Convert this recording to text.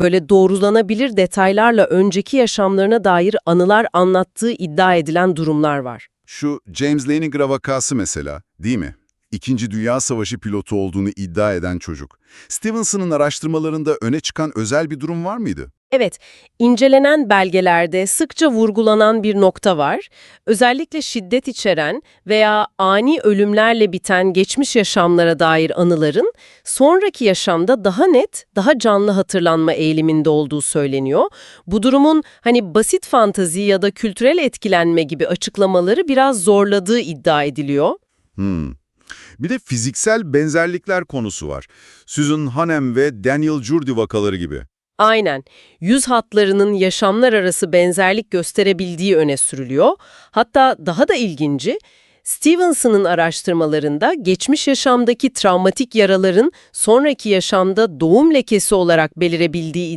böyle doğrulanabilir detaylarla önceki yaşamlarına dair anılar anlattığı iddia edilen durumlar var. Şu James Leninger vakası mesela, değil mi? İkinci Dünya Savaşı pilotu olduğunu iddia eden çocuk. Stevenson'ın araştırmalarında öne çıkan özel bir durum var mıydı? Evet, incelenen belgelerde sıkça vurgulanan bir nokta var. Özellikle şiddet içeren veya ani ölümlerle biten geçmiş yaşamlara dair anıların sonraki yaşamda daha net, daha canlı hatırlanma eğiliminde olduğu söyleniyor. Bu durumun hani basit fantazi ya da kültürel etkilenme gibi açıklamaları biraz zorladığı iddia ediliyor. Hmm. Bir de fiziksel benzerlikler konusu var. Susan Hanem ve Daniel Jurdi vakaları gibi. Aynen. Yüz hatlarının yaşamlar arası benzerlik gösterebildiği öne sürülüyor. Hatta daha da ilginci, Stevenson'ın araştırmalarında geçmiş yaşamdaki travmatik yaraların sonraki yaşamda doğum lekesi olarak belirebildiği